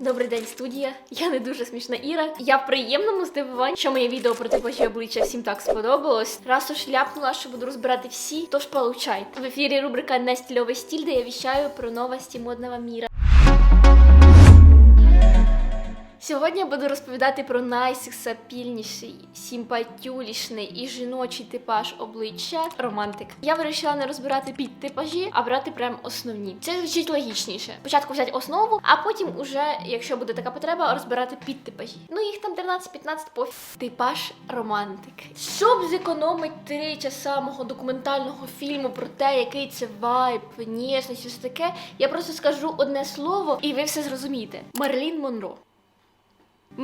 Добрий день, студія. Я не дуже смішна Іра. Я в приємному здивуванні, що моє відео про типажі обличчя всім так сподобалось. Раз уж ляпнула, що буду розбирати всі, тож получайте. В ефірі рубрика «Нестильовий стіль, де я віщаю про новості модного міра. Сьогодні я буду розповідати про найсексапільніший, симпатюлішний і жіночий типаж обличчя романтик. Я вирішила не розбирати підтипажі, а брати прям основні. Це звучить логічніше. Спочатку взяти основу, а потім уже, якщо буде така потреба, розбирати підтипажі. Ну їх там 13-15 по типаж романтик. Щоб зекономити три часа мого документального фільму про те, який це вайб, ніжність, все таке, я просто скажу одне слово, і ви все зрозумієте. Марлін Монро.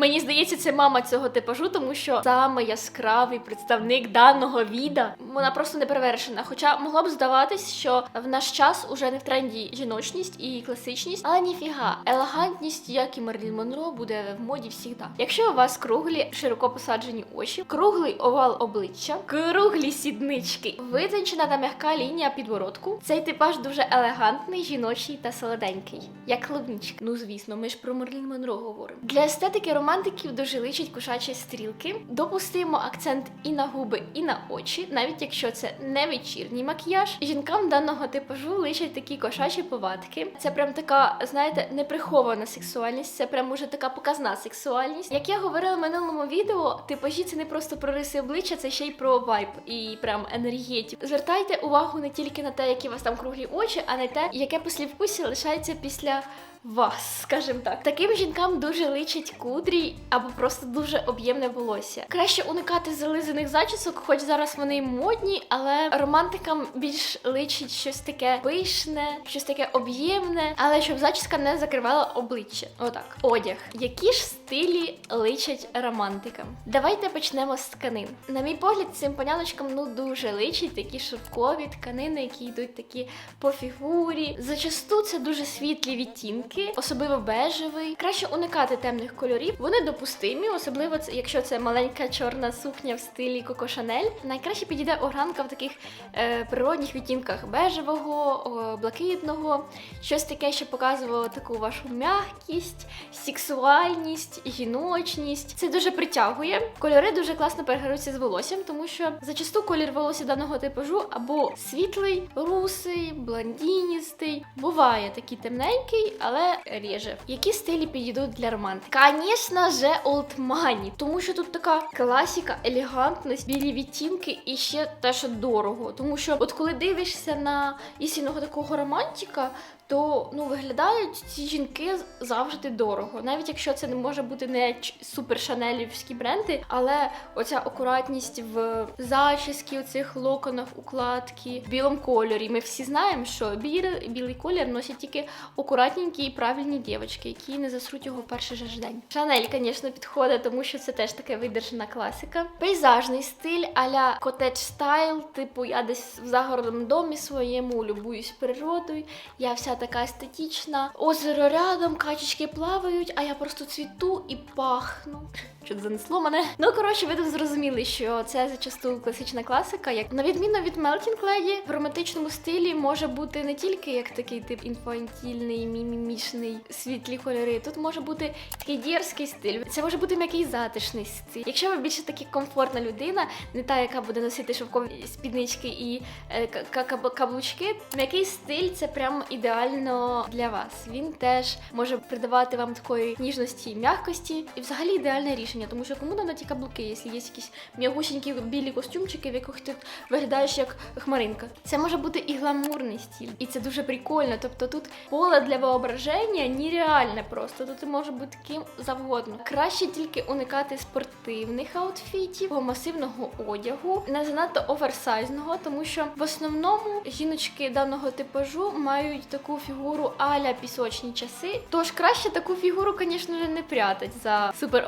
Мені здається, це мама цього типажу, тому що саме яскравий представник даного віда. Вона просто не перевершена. Хоча могло б здаватись, що в наш час уже не в тренді жіночність і класичність, але ніфіга, елегантність, як і Мерлін Монро, буде в моді всігда. Якщо у вас круглі, широко посаджені очі, круглий овал обличчя, круглі сіднички, витончена та м'яка лінія підбородку, цей типаж дуже елегантний, жіночий та солоденький, як клубнічка. Ну звісно, ми ж про Мерлін Монро говоримо. Для естетики романтиків дуже личать кошачі стрілки. Допустимо акцент і на губи, і на очі, навіть якщо це не вечірній макіяж. Жінкам даного типажу личать такі кошачі повадки. Це прям така, знаєте, неприхована сексуальність, це прям уже така показна сексуальність. Як я говорила в минулому відео, типажі це не просто про риси обличчя, це ще й про вайб і прям енергетик. Звертайте увагу не тільки на те, які у вас там круглі очі, а на те, яке послівкусі лишається після вас, скажімо так. Таким жінкам дуже личать кудрі або просто дуже об'ємне волосся. Краще уникати зализаних зачісок, хоч зараз вони модні, але романтикам більш личить щось таке пишне, щось таке об'ємне, але щоб зачіска не закривала обличчя. Отак. Одяг. Які ж стилі личать романтикам? Давайте почнемо з тканин. На мій погляд, цим паняночкам ну дуже личать такі шовкові тканини, які йдуть такі по фігурі. Зачасту це дуже світлі відтінки, особливо бежевий. Краще уникати темних кольорів. Вони допустимі, особливо якщо це маленька чорна сукня в стилі Коко Шанель. Найкраще підійде огранка в таких е, природних відтінках бежевого, блакитного, щось таке, що показувало таку вашу м'якість, сексуальність, жіночність. Це дуже притягує. Кольори дуже класно перегорються з волоссям, тому що зачасту колір волосся даного типажу або світлий, русий, блондиністий. Буває такий темненький, але ріже. Які стилі підійдуть для романтики? Звісно же, олдмані, тому що тут така класіка, елегантність, білі відтінки і ще те, що дорого. Тому що, от коли дивишся на істинного такого романтика, то ну виглядають ці жінки завжди дорого, навіть якщо це не може бути не ч- супер шанелівські бренди, але оця акуратність в зачіски, у цих локонах, укладки в білому кольорі. Ми всі знаємо, що білий, білий колір носять тільки акуратненькі і правильні дівчатки, які не засруть його перший же ж день. Шанель, звісно, підходить, тому що це теж така видержана класика. Пейзажний стиль аля котедж стайл, типу я десь в загородному домі своєму любуюсь природою. Я вся така естетична. Озеро рядом, качечки плавають, а я просто цвіту і пахну. Що занесло мене? Ну коротше, ви тут зрозуміли, що це зачасту класична класика. Як на відміну від Melting Lady, в романтичному стилі може бути не тільки як такий тип інфантільний, мімімішний, світлі кольори. Тут може бути такий дерзкий стиль. Це може бути м'який затишний стиль. Якщо ви більше таки комфортна людина, не та, яка буде носити шовкові спіднички і е, ка- ка- каблучки, м'який стиль це прям ідеально для вас. Він теж може придавати вам такої ніжності і м'якості, і взагалі ідеальне рішення, тому що кому надо ті каблуки, якщо є якісь м'ягусінькі білі костюмчики, в яких ти виглядаєш як хмаринка. Це може бути і гламурний стиль, і це дуже прикольно. Тобто тут поле для воображення нереальне просто. Тут може бути ким завгодно. Краще тільки уникати спортивних аутфітів, масивного одягу, не занадто оверсайзного, тому що в основному жіночки даного типажу мають таку фігуру аля пісочні часи. Тож краще таку фігуру, звісно, не прятать за супер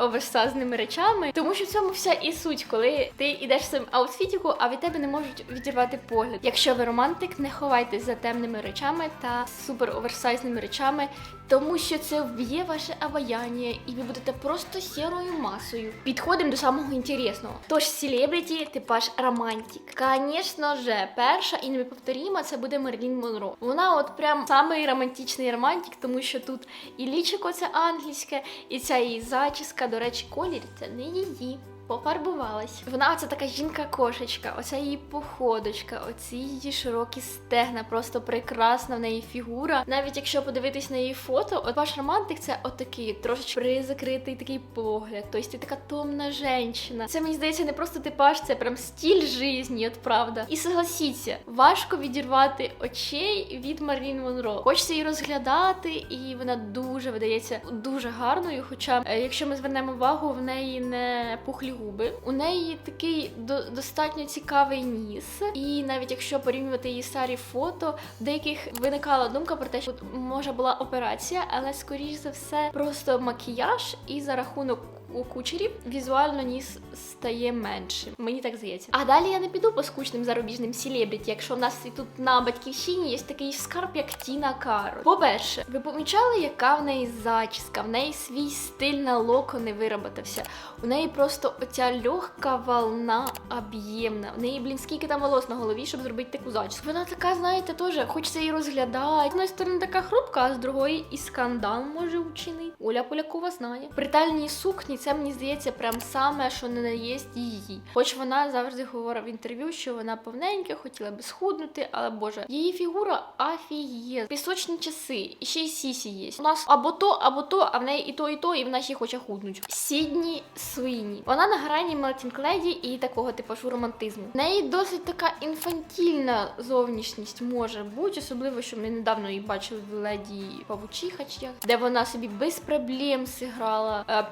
оверсайзними речами, тому що в цьому вся і суть, коли ти йдеш в аутфітіку, а від тебе не можуть відірвати погляд. Якщо ви романтик, не ховайтесь за темними речами та супер оверсайзними речами, тому що це вб'є ваше обаяння, і ви будете просто сірою масою. Підходимо до самого інтересного. Тож селебріті, типаж романтик. Звісно же, перша і неповторіма це буде Мерлін Монро. Вона от прям самий романтичний романтик, тому що тут і лічико це англійське, і ця її зачіска, до речі, колір це не її. Пофарбувалась. Вона оця така жінка-кошечка, оця її походочка, оці її широкі стегна, просто прекрасна в неї фігура. Навіть якщо подивитись на її фото, от ваш романтик це отакий трошечки призакритий такий погляд. Тобто ти така томна жінка. Це мені здається не просто типаж, це прям стиль житті, от правда. І согласіться, важко відірвати очей від Марлін Монро. Хочеться її розглядати, і вона дуже видається дуже гарною. Хоча, е, якщо ми звернемо увагу, в неї не пухлі губи. У неї такий до- достатньо цікавий ніс. І навіть якщо порівнювати її старі фото, в деяких виникала думка про те, що може була операція, але скоріш за все просто макіяж і за рахунок у кучерів візуально ніс стає меншим. Мені так здається. А далі я не піду по скучним зарубіжним селебріті, якщо в нас і тут на батьківщині є такий скарб, як Тіна Кароль. По-перше, ви помічали, яка в неї зачіска, в неї свій стиль на локони вироботався. У неї просто оця легка волна об'ємна. В неї, блін, скільки там волос на голові, щоб зробити таку зачіску. Вона така, знаєте, теж хочеться її розглядати. З одної сторони така хрупка, а з другої і скандал може вчинити. Оля Полякова знає. Притальні сукні це мені здається прям саме, що не наєсть її. Хоч вона завжди говорила в інтерв'ю, що вона повненька, хотіла би схуднути, але боже, її фігура афіє. Пісочні часи, і ще й сісі є. У нас або то, або то, а в неї і то, і то, і вона ще хоче худнути. Сідні Суїні. Вона на грані Мелтінг Леді і такого типажу романтизму. В неї досить така інфантільна зовнішність може бути, особливо, що ми недавно її бачили в леді Павучиха, де вона собі без проблем зіграла е,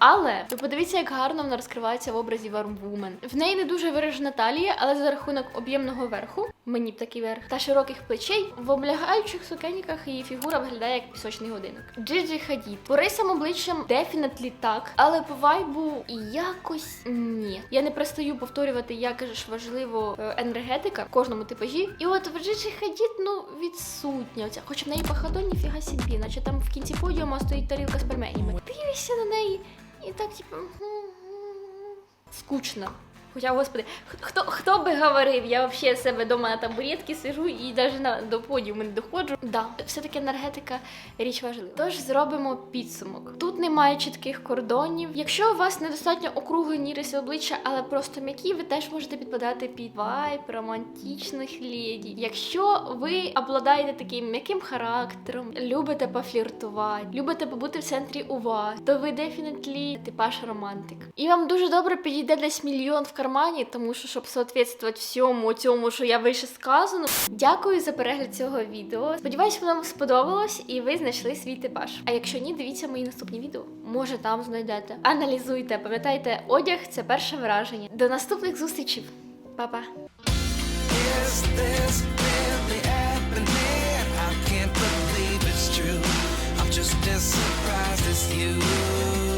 Але ви подивіться, як гарно вона розкривається в образі Вармвумен. В неї не дуже виражена талія, але за рахунок об'ємного верху, мені б такий верх, та широких плечей, в облягаючих сукеніках її фігура виглядає як пісочний годинник. Джиджі Хадід. По рисам обличчям дефінетлі так, але по вайбу якось ні. Я не перестаю повторювати, як же ж важливо е, енергетика в кожному типажі. І от в Джиджі Хадід, ну, відсутня оця. Хоч в неї пахадон ніфіга собі, наче там в кінці подіума стоїть тарілка з пельменями. Дивишся на неї і так, типу. Скучно. Хоча, господи, хто, хто би говорив, я взагалі себе вдома на табуретці сижу і навіть на, до подіуму не доходжу. Да, все-таки енергетика річ важлива. Тож зробимо підсумок. Тут немає чітких кордонів. Якщо у вас недостатньо округлені риси обличчя, але просто м'які, ви теж можете підпадати під вайб романтичних леді. Якщо ви обладаєте таким м'яким характером, любите пофліртувати, любите побути в центрі уваги, то ви дефінетлі типаж романтик. І вам дуже добре підійде десь мільйон в кармані, тому що щоб соответствувати всьому цьому, що я вище сказано. Дякую за перегляд цього відео. Сподіваюсь, воно вам сподобалось і ви знайшли свій типаж. А якщо ні, дивіться мої наступні відео. Може там знайдете. Аналізуйте, пам'ятайте, одяг це перше враження. До наступних зустрічей. Па-па! Just as surprised as you.